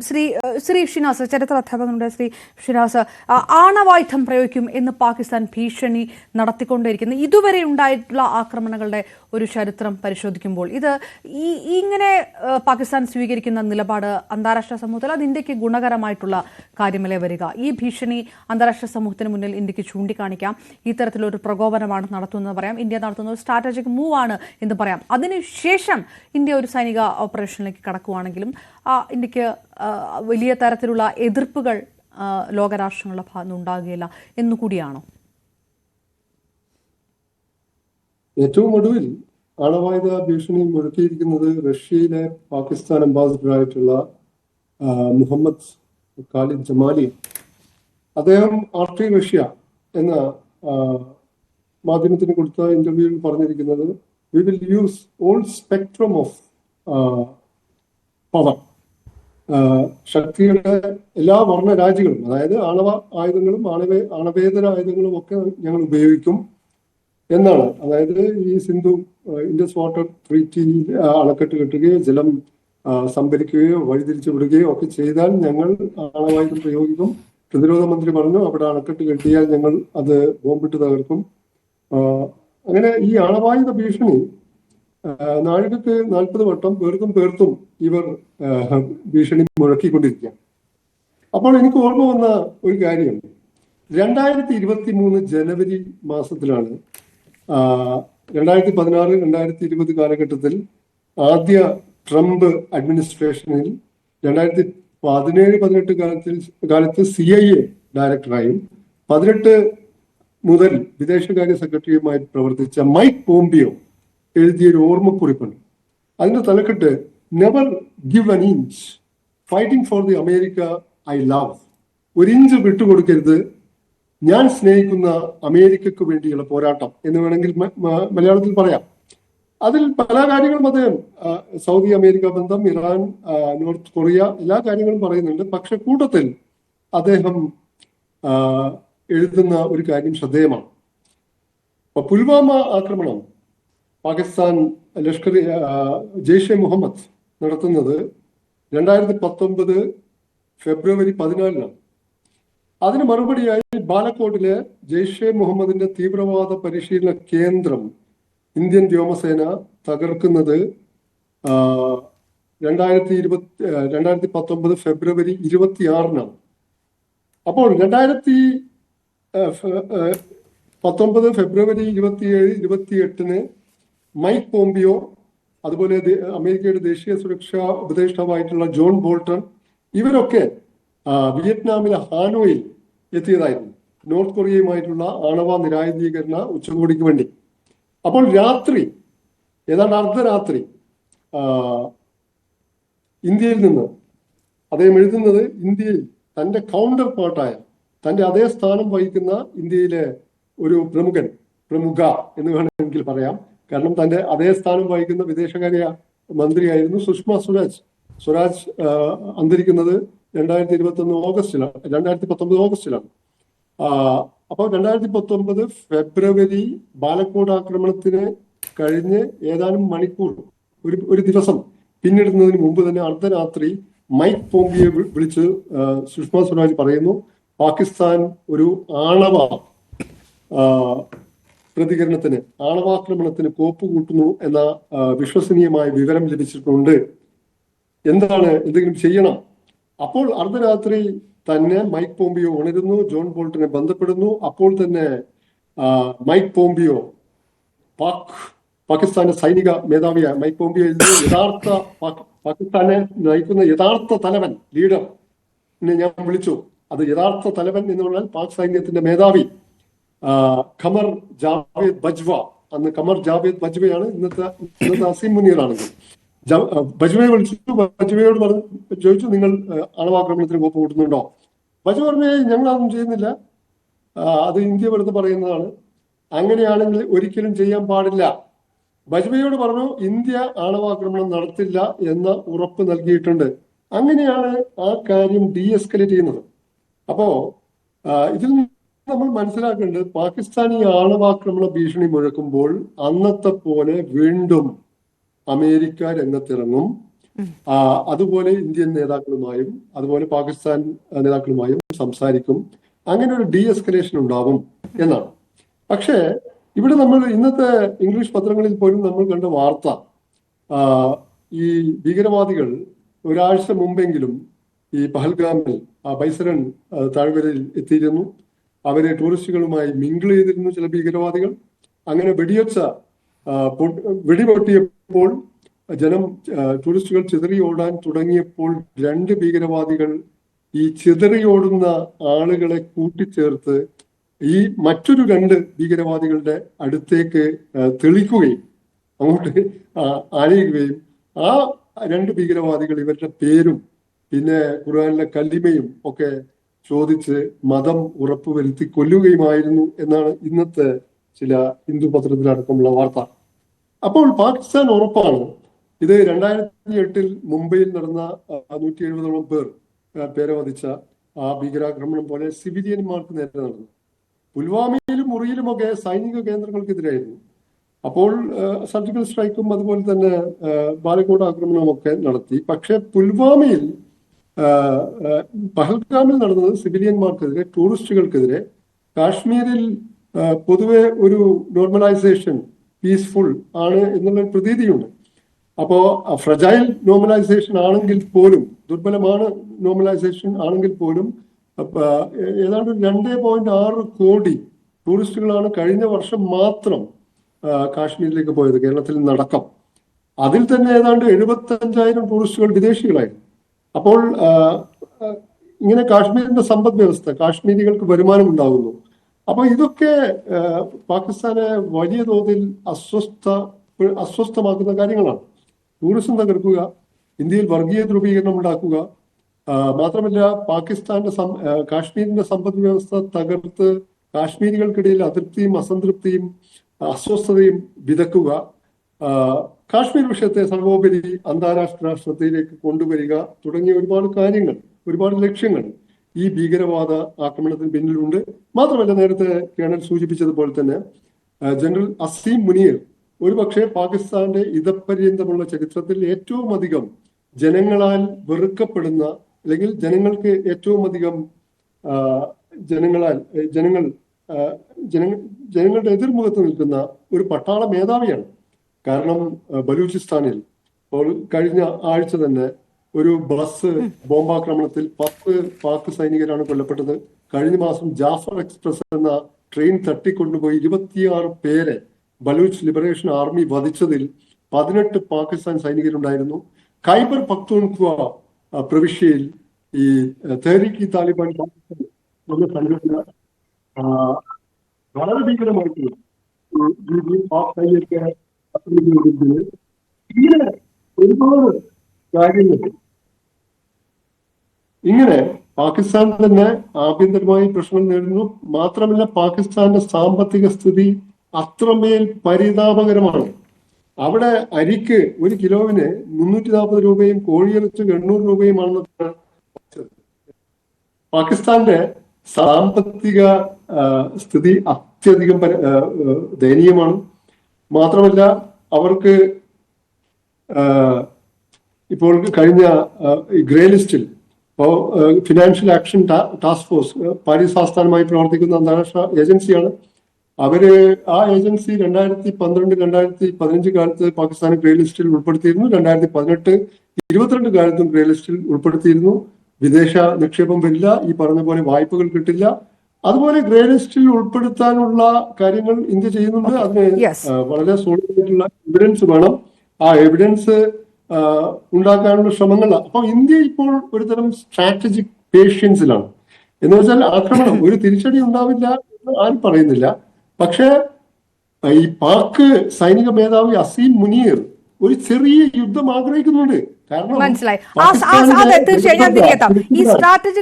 ശ്രീ ശ്രീ ഷിനാസ് ചരിത്ര അധ്യാപകനുണ്ട് ശ്രീ ഷിനാസ് ആണവായുധം പ്രയോഗിക്കും എന്ന് പാകിസ്ഥാൻ ഭീഷണി നടത്തിക്കൊണ്ടേയിരിക്കുന്നു. ഇതുവരെ ഉണ്ടായിട്ടുള്ള ആക്രമണങ്ങളുടെ ഒരു ചരിത്രം പരിശോധിക്കുമ്പോൾ ഇത് ഈ ഇങ്ങനെ പാകിസ്ഥാൻ സ്വീകരിക്കുന്ന നിലപാട് അന്താരാഷ്ട്ര സമൂഹത്തിൽ അത് ഇന്ത്യയ്ക്ക് ഗുണകരമായിട്ടുള്ള കാര്യമല്ലേ വരിക? ഈ ഭീഷണി അന്താരാഷ്ട്ര സമൂഹത്തിന് മുന്നിൽ ഇന്ത്യയ്ക്ക് ചൂണ്ടിക്കാണിക്കാം. ഈ തരത്തിലൊരു പ്രകോപനമാണ് നടത്തുന്നത് പറയാം. ഇന്ത്യ നടത്തുന്ന ഒരു സ്ട്രാറ്റജിക് മൂവ് ആണ് എന്ന് പറയാം. അതിനുശേഷം ഇന്ത്യ ഒരു സൈനിക ഓപ്പറേഷനിലേക്ക് കടക്കുവാണെങ്കിലും ആ, ഇന്ത്യയ്ക്ക് വലിയ തരത്തിലുള്ള എതിർപ്പുകൾ ലോകരാഷ്ട്രങ്ങളുടെ ഭാഗത്ത് ഉണ്ടാകുകയില്ല എന്നുകൂടിയാണോ ഏറ്റവും ഒടുവിൽ ആണവായുധ ഭീഷണി മുഴക്കിയിരിക്കുന്നത് റഷ്യയിലെ പാകിസ്ഥാൻ അംബാസിഡറായിട്ടുള്ള മുഹമ്മദ് ഖാലിദ് ജമാലി. അദ്ദേഹം ആർട്ടി റഷ്യ എന്ന മാധ്യമത്തിന് കൊടുത്ത ഇന്റർവ്യൂവിൽ പറഞ്ഞിരിക്കുന്നത് we will use all spectrum of power ശക്തിയുടെ എല്ലാ വർണ രാജ്യങ്ങളും അതായത് ആണവ ആയുധങ്ങളും ആണവ ആണവേതര ആയുധങ്ങളും ഒക്കെ ഞങ്ങൾ ഉപയോഗിക്കും എന്നാണ്. അതായത് ഈ സിന്ധു ഇൻഡസ് വാട്ടർ ട്രീറ്റി അണക്കെട്ട് കെട്ടുകയോ ജലം സംഭരിക്കുകയോ വഴിതിരിച്ചു വിടുകയോ ഒക്കെ ചെയ്താൽ ഞങ്ങൾ ആണവായുധം പ്രയോഗിക്കും. പ്രതിരോധ മന്ത്രി പറഞ്ഞു അവിടെ അണക്കെട്ട് കെട്ടിയാൽ ഞങ്ങൾ അത് ബോംബിട്ട് തകർക്കും. അങ്ങനെ ഈ ആണവായുധ ഭീഷണി നാഴികക്ക് നാൽപ്പത് വട്ടം പേർക്കും പേർത്തും ഇവർ ഭീഷണി മുഴക്കിക്കൊണ്ടിരിക്കുക അപ്പോൾ എനിക്ക് ഓർമ്മ വന്ന ഒരു കാര്യം. രണ്ടായിരത്തി ഇരുപത്തി മൂന്ന് ജനുവരി മാസത്തിലാണ് രണ്ടായിരത്തി പതിനാറ് രണ്ടായിരത്തി ഇരുപത് കാലഘട്ടത്തിൽ ആദ്യ ട്രംപ് അഡ്മിനിസ്ട്രേഷനിൽ രണ്ടായിരത്തി പതിനേഴ് പതിനെട്ട് കാലത്തിൽ കാലത്ത് സി ഐ എ ഡയറക്ടറായും പതിനെട്ട് മുതൽ വിദേശകാര്യ സെക്രട്ടറിയുമായി പ്രവർത്തിച്ച മൈക്ക് പോംപിയോ എഴുതിയ ഒരു ഓർമ്മക്കുറിപ്പുണ്ട്. അതിന്റെ തലക്കെട്ട് never give an inch fighting for the America I love ഒരു ഇഞ്ച് വിട്ടുകൊടുക്കരുത്. ഞാൻ സ്നേഹിക്കുന്ന അമേരിക്കക്ക് വേണ്ടിയുള്ള പോരാട്ടം എന്ന് വേണമെങ്കിൽ മലയാളത്തിൽ പറയാം. അതിൽ പല കാര്യങ്ങളും അദ്ദേഹം സൗദി അമേരിക്ക ബന്ധം ഇറാൻ നോർത്ത് കൊറിയ എല്ലാ കാര്യങ്ങളും പറയുന്നുണ്ട്. പക്ഷെ കൂട്ടത്തിൽ അദ്ദേഹം എഴുതുന്ന ഒരു കാര്യം ശ്രദ്ധേയമാണ്. പുൽവാമ ആക്രമണം പാകിസ്ഥാൻ ലഷ്കർ ജെയ്ഷെ മുഹമ്മദ് നടത്തുന്നത് രണ്ടായിരത്തി പത്തൊമ്പത് ഫെബ്രുവരി പതിനാലിനാണ്. അതിന് മറുപടിയായി ബാലക്കോട്ടിലെ ജെയ്ഷെ മുഹമ്മദിന്റെ തീവ്രവാദ പരിശീലന കേന്ദ്രം ഇന്ത്യൻ വ്യോമസേന തകർക്കുന്നത് രണ്ടായിരത്തി ഇരുപത്തി രണ്ടായിരത്തി പത്തൊമ്പത് ഫെബ്രുവരി ഇരുപത്തി ആറിനാണ് അപ്പോൾ രണ്ടായിരത്തി പത്തൊമ്പത് ഫെബ്രുവരി ഇരുപത്തിയേഴ് ഇരുപത്തിയെട്ടിന് മൈക്ക് പോംപിയോ അതുപോലെ അമേരിക്കയുടെ ദേശീയ സുരക്ഷാ ഉപദേഷ്ടാവായിട്ടുള്ള ജോൺ ബോൾട്ടൺ ഇവരൊക്കെ വിയറ്റ്നാമിലെ ഹാനോയിൽ എത്തിയതായിരുന്നു. നോർത്ത് കൊറിയയുമായിട്ടുള്ള ആണവ നിരായുധീകരണ ഉച്ചകോടിക്ക് വേണ്ടി. അപ്പോൾ രാത്രി ഏതാണ്ട് അർദ്ധരാത്രി ഇന്ത്യയിൽ നിന്ന് അദ്ദേഹം എഴുതുന്നത് ഇന്ത്യയിൽ തന്റെ കൗണ്ടർ പാർട്ടായ തന്റെ അതേ സ്ഥാനം വഹിക്കുന്ന ഇന്ത്യയിലെ ഒരു പ്രമുഖൻ പ്രമുഖ എന്ന് വേണമെങ്കിൽ പറയാം. കാരണം തന്റെ അതേ സ്ഥാനം വഹിക്കുന്ന വിദേശകാര്യ മന്ത്രിയായിരുന്നു സുഷമ സ്വരാജ്. സ്വരാജ് അന്തരിക്കുന്നത് രണ്ടായിരത്തി ഇരുപത്തി ഒന്ന് ഓഗസ്റ്റിലാണ് രണ്ടായിരത്തി പത്തൊമ്പത് ഓഗസ്റ്റിലാണ്. അപ്പോൾ രണ്ടായിരത്തി പത്തൊമ്പത് ഫെബ്രുവരി ബാലക്കോട് ആക്രമണത്തിന് കഴിഞ്ഞ് ഏതാനും മണിക്കൂർ ഒരു ഒരു ദിവസം പിന്നിടുന്നതിന് മുമ്പ് തന്നെ അർദ്ധരാത്രി മൈക്ക് പോംപിയെ വി- വിളിച്ച് സുഷമ സ്വരാജ് പറയുന്നു പാകിസ്ഥാൻ ഒരു ആണവ പ്രതികരണത്തിന് ആണവാക്രമണത്തിന് കോപ്പ് കൂട്ടുന്നു എന്ന വിശ്വസനീയമായ വിവരം ലഭിച്ചിട്ടുണ്ട്. എന്താണ് എന്തെങ്കിലും ചെയ്യണം? അപ്പോൾ അർദ്ധരാത്രി തന്നെ മൈക്ക് പോംബിയോ ഉണരുന്നു ജോൺ ബോൾട്ടിനെ ബന്ധപ്പെടുന്നു. അപ്പോൾ തന്നെ മൈക്ക് പോംബിയോ പാക് പാകിസ്ഥാന്റെ സൈനിക മേധാവിയായ മൈക്ക് പോംബിയോ യഥാർത്ഥ പാക്- പാകിസ്ഥാനെ നയിക്കുന്ന യഥാർത്ഥ തലവൻ ലീഡർ ഞാൻ വിളിച്ചു. അത് യഥാർത്ഥ തലവൻ എന്ന് പറഞ്ഞാൽ പാക് സൈന്യത്തിന്റെ മേധാവി. ഖമർ ജാവേദ് ബജ്വ അന്ന് ഖമർ ജാവേദ് ബജ്വയാണ് ഇന്നത്തെ ഇന്നത്തെ അസീം മുനീറാണെങ്കിൽ ബജ്വയെ വിളിച്ചു ബജ്വയോട് പറഞ്ഞു ചോദിച്ചു നിങ്ങൾ അണവാക്രമണത്തിന് കോപ്പ് കൂട്ടുന്നുണ്ടോ? ബജ്വ പറഞ്ഞു ഞങ്ങൾ അതൊന്നും ചെയ്യുന്നില്ല. അത് ഇന്ത്യ വെറുതെ പറയുന്നതാണ്. അങ്ങനെയാണെങ്കിൽ ഒരിക്കലും ചെയ്യാൻ പാടില്ല. ബജ്വയോട് പറഞ്ഞു ഇന്ത്യ ആണവാക്രമണം നടത്തില്ല എന്ന ഉറപ്പ് നൽകിയിട്ടുണ്ട്. അങ്ങനെയാണ് ആ കാര്യം ഡി എസ്കലേറ്റ് ചെയ്യുന്നത്. അപ്പോ ഇതിൽ നമ്മൾ മനസ്സിലാക്കേണ്ടത് പാകിസ്ഥാൻ ഈ ആണവാക്രമണ ഭീഷണി മുഴക്കുമ്പോൾ അന്നത്തെ പോലെ വീണ്ടും അമേരിക്ക രംഗത്തിറങ്ങും. അതുപോലെ ഇന്ത്യൻ നേതാക്കളുമായും അതുപോലെ പാകിസ്ഥാൻ നേതാക്കളുമായും സംസാരിക്കും. അങ്ങനെ ഒരു ഡി എസ്കലേഷൻ ഉണ്ടാവും എന്നാണ്. പക്ഷേ ഇവിടെ നമ്മൾ ഇന്നത്തെ ഇംഗ്ലീഷ് പത്രങ്ങളിൽ പോലും നമ്മൾ കണ്ട വാർത്ത ഈ ഭീകരവാദികൾ ഒരാഴ്ച മുമ്പെങ്കിലും ഈ പഹൽഗാമിൽ ബൈസരൻ താഴ്വരയിൽ എത്തിയിരുന്നു. അവരെ ടൂറിസ്റ്റുകളുമായി മിങ്കിൾ ചെയ്തിരുന്നു ചില ഭീകരവാദികൾ. അങ്ങനെ വെടിയൊച്ച വെടിപൊട്ടിയപ്പോൾ ജനം ടൂറിസ്റ്റുകൾ ചിതറി ഓടാൻ തുടങ്ങിയപ്പോൾ രണ്ട് ഭീകരവാദികൾ ഈ ചിതറിയോടുന്ന ആളുകളെ കൂട്ടിച്ചേർത്ത് ഈ മറ്റൊരു രണ്ട് ഭീകരവാദികളുടെ അടുത്തേക്ക് തെളിക്കുകയും അങ്ങോട്ട് ആ, ആനയിക്കുകയും ആ രണ്ട് ഭീകരവാദികൾ ഇവരുടെ പേരും പിന്നെ ഖുർആാനിലെ കല്ലിമയും ഒക്കെ ചോദിച്ച് മതം ഉറപ്പുവരുത്തി കൊല്ലുകയുമായിരുന്നു എന്നാണ് ഇന്നത്തെ ചില ഹിന്ദു പത്രത്തിലടക്കമുള്ള വാർത്ത. അപ്പോൾ പാകിസ്ഥാൻ ഉറപ്പാണ്. ഇത് രണ്ടായിരത്തി എട്ടിൽ മുംബൈയിൽ നടന്ന നൂറ്റി എഴുപതോളം പേർ പേരെ വധിച്ച ആ ഭീകരാക്രമണം പോലെ സിവിലിയന്മാർക്ക് നേരെ നടന്നു. പുൽവാമയിലും മുറിയിലുമൊക്കെ സൈനിക കേന്ദ്രങ്ങൾക്കെതിരായിരുന്നു. അപ്പോൾ സർജിക്കൽ സ്ട്രൈക്കും അതുപോലെ തന്നെ ബാലക്കോട്ട് ബാലക്കോട് ആക്രമണവും ഒക്കെ നടത്തി. പക്ഷെ പുൽവാമയിൽ പഹൽഗാമിൽ നടന്നത് സിവിലിയന്മാർക്കെതിരെ ടൂറിസ്റ്റുകൾക്കെതിരെ കാശ്മീരിൽ പൊതുവെ ഒരു നോർമലൈസേഷൻ പീസ്ഫുൾ ആണ് എന്നുള്ള പ്രതീതിയുണ്ട്. അപ്പോ ഫ്രജൈൽ നോർമലൈസേഷൻ ആണെങ്കിൽ പോലും ദുർബലമാണ് നോർമലൈസേഷൻ ആണെങ്കിൽ പോലും ഏതാണ്ട് രണ്ട് പോയിന്റ് ആറ് കോടി ടൂറിസ്റ്റുകളാണ് കഴിഞ്ഞ വർഷം മാത്രം കാശ്മീരിലേക്ക് പോയത് കേരളത്തിൽ നടക്കം അതിൽ തന്നെ ഏതാണ്ട് എഴുപത്തി അഞ്ചായിരം ടൂറിസ്റ്റുകൾ വിദേശികളായിരുന്നു. അപ്പോൾ ഇങ്ങനെ കാശ്മീരിന്റെ സമ്പദ് വ്യവസ്ഥ കാശ്മീരികൾക്ക് വരുമാനം ഉണ്ടാകുന്നു അപ്പൊ ഇതൊക്കെ പാകിസ്ഥാനെ വലിയ തോതിൽ അസ്വസ്ഥ അസ്വസ്ഥമാക്കുന്ന കാര്യങ്ങളാണ്. ടൂറിസം തകർക്കുക ഇന്ത്യയിൽ വർഗീയ ധ്രുവീകരണം ഉണ്ടാക്കുക മാത്രമല്ല പാകിസ്ഥാന്റെ കാശ്മീരിന്റെ സമ്പദ് വ്യവസ്ഥ തകർത്ത് കാശ്മീരികൾക്കിടയിൽ അതൃപ്തിയും അസംതൃപ്തിയും അസ്വസ്ഥതയും വിതക്കുക കാശ്മീർ വിഷയത്തെ സർവോപരി അന്താരാഷ്ട്ര ശ്രദ്ധയിലേക്ക് കൊണ്ടുവരിക തുടങ്ങിയ ഒരുപാട് കാര്യങ്ങൾ ഒരുപാട് ലക്ഷ്യങ്ങൾ ഈ ഭീകരവാദ ആക്രമണത്തിന് പിന്നിലുണ്ട്. മാത്രമല്ല നേരത്തെ കേണൽ സൂചിപ്പിച്ചതുപോലെ തന്നെ ജനറൽ അസീം മുനീർ ഒരുപക്ഷെ പാകിസ്ഥാന്റെ ഇതപര്യന്തമുള്ള ചരിത്രത്തിൽ ഏറ്റവും അധികം ജനങ്ങളാൽ വെറുക്കപ്പെടുന്ന അല്ലെങ്കിൽ ജനങ്ങൾക്ക് ഏറ്റവും അധികം ജനങ്ങളാൽ ജനങ്ങൾ ജനങ്ങളുടെ എതിർമുഖത്ത് നിൽക്കുന്ന ഒരു പട്ടാള മേധാവിയാണ് കാരണം ബലൂചിസ്ഥാനിൽ ഇപ്പോൾ കഴിഞ്ഞ ആഴ്ച തന്നെ ഒരു ബസ് ബോംബാക്രമണത്തിൽ പത്ത് പാക് സൈനികരാണ് കൊല്ലപ്പെട്ടത്. കഴിഞ്ഞ മാസം ജാഫർ എക്സ്പ്രസ് എന്ന ട്രെയിൻ തട്ടിക്കൊണ്ടുപോയി ഇരുപത്തിയാറ് പേരെ ബലൂച്ച് ലിബറേഷൻ ആർമി വധിച്ചതിൽ പതിനെട്ട് പാകിസ്ഥാൻ സൈനികരുണ്ടായിരുന്നു. കൈബർ പക്തൂൺഖ്വ പ്രവിശ്യയിൽ ഈ തെഹ്രീക്ക് താലിബാൻ എന്ന സംഘടന വളരെ ഭീകരമായിട്ട് രീതിയിൽ പാക് ഇങ്ങനെ ഒരുപാട് കാര്യങ്ങൾ. ഇങ്ങനെ പാകിസ്ഥാൻ തന്നെ ആഭ്യന്തരമായി പ്രശ്നം നേരിടുന്നു. മാത്രമല്ല പാകിസ്ഥാന്റെ സാമ്പത്തിക സ്ഥിതി അത്രമേൽ പരിതാപകരമാണ്. അവിടെ അരിക്ക് ഒരു കിലോവിന് മുന്നൂറ്റി നാൽപ്പത് രൂപയും കോഴിയിറച്ചു എണ്ണൂറ് രൂപയുമാണെന്ന് പാകിസ്ഥാന്റെ സാമ്പത്തിക സ്ഥിതി അത്യധികം ദയനീയമാണ്. മാത്രമല്ല അവർക്ക് ഇപ്പോൾ കഴിഞ്ഞ ഗ്രേ ലിസ്റ്റിൽ ഇപ്പോൾ financial action task force Paris ആസ്ഥാനമായി പ്രവർത്തിക്കുന്ന അന്താരാഷ്ട്ര ഏജൻസിയാണ്. അവർ ആ ഏജൻസി രണ്ടായിരത്തി പന്ത്രണ്ട് രണ്ടായിരത്തി പതിനഞ്ച് കാലത്ത് പാകിസ്ഥാൻ ഗ്രേ ലിസ്റ്റിൽ ഉൾപ്പെടുത്തിയിരുന്നു. രണ്ടായിരത്തി പതിനെട്ട് ഇരുപത്തിരണ്ട് കാലത്തും ഗ്രേ ലിസ്റ്റിൽ ഉൾപ്പെടുത്തിയിരുന്നു. വിദേശ നിക്ഷേപം വരില്ല. ഈ പറഞ്ഞ പോലെ വായ്പകൾ കിട്ടില്ല. അതുപോലെ ഗ്രേ ലിസ്റ്റിൽ ഉൾപ്പെടുത്താനുള്ള കാര്യങ്ങൾ ഇന്ത്യ ചെയ്യുന്നുണ്ട്. അതിന് വളരെ സോളിഡ് ആയിട്ടുള്ള എവിഡൻസ് വേണം. ആ എവിഡൻസ് ഉണ്ടാക്കാനുള്ള ശ്രമങ്ങൾ. അപ്പൊ ഇന്ത്യ ഇപ്പോൾ ഒരുതരം സ്ട്രാറ്റജിക് പേഷ്യൻസിലാണ് എന്ന് വെച്ചാൽ ആക്രമണം ഒരു തിരിച്ചടി ഉണ്ടാവില്ല എന്ന് ആരും പറയുന്നില്ല. പക്ഷേ ഈ പാക് സൈനിക മേധാവി അസീം മുനീർ ഒരു ചെറിയ യുദ്ധം ആഗ്രഹിക്കുന്നുണ്ട്. കാരണം മനസ്സിലായി. തീർച്ചയായും ഈ സ്ട്രാറ്റജിക്